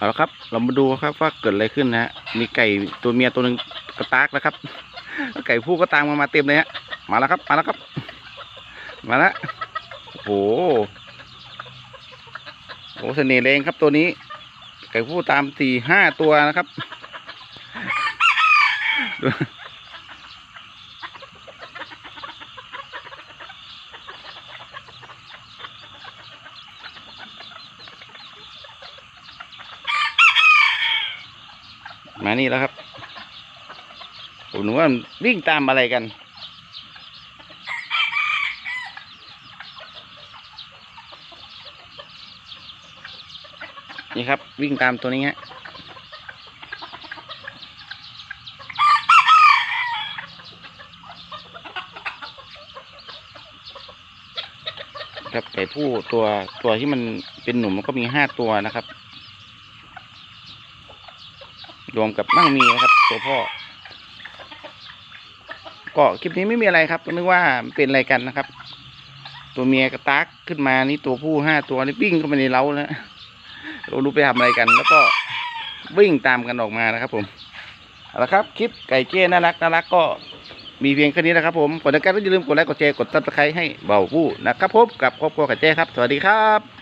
เอาละครับ เรามาดูครับว่าเกิดอะไรขึ้นนะฮะมีไก่ตัวเมียตัวหนึ่งกระตากนะครับไก่ผู้ก็ตามมามาเต็มเลยฮะมาแล้วครับมาแล้วครับ มาแล้วโอ้โหโอ้เสน่ห์แรงครับตัวนี้ ไก่ผู้ตามสี่ห้าตัวนะครับ มานี่แล้วครับผมนึกว่ามันวิ่งตามอะไรกันนี่ครับ วิ่งตามตัวนี้ฮะครับไก่ผู้ตัวตัวที่มันเป็นหนุ่มมันก็มีห้าตัวนะครับ รวมกับมั่งมีนะครับ ตัวพ่อ ก็คลิปนี้ไม่มีอะไรครับก็นึกว่าเป็นอะไรกันนะครับ ตัวเมียกระตากขึ้นมานี่ตัวผู้ห้าตัวนี่วิ่งเข้าไปในเล้าแล้วเรารู้ไปทำอะไรกัน แล้วก็วิ่งตามกันออกมานะครับ ผมเอาละครับคลิปไก่เจ้น่ารักน่ารักก็มีเพียงแค่นี้นะครับผมกดติดตามก็อย่าลืมกดไลค์กดแชร์กดซับสไครต์ให้เบาผู้นะครับผมกับครอบครัวไก่เจ้ครับ สวัสดีครับ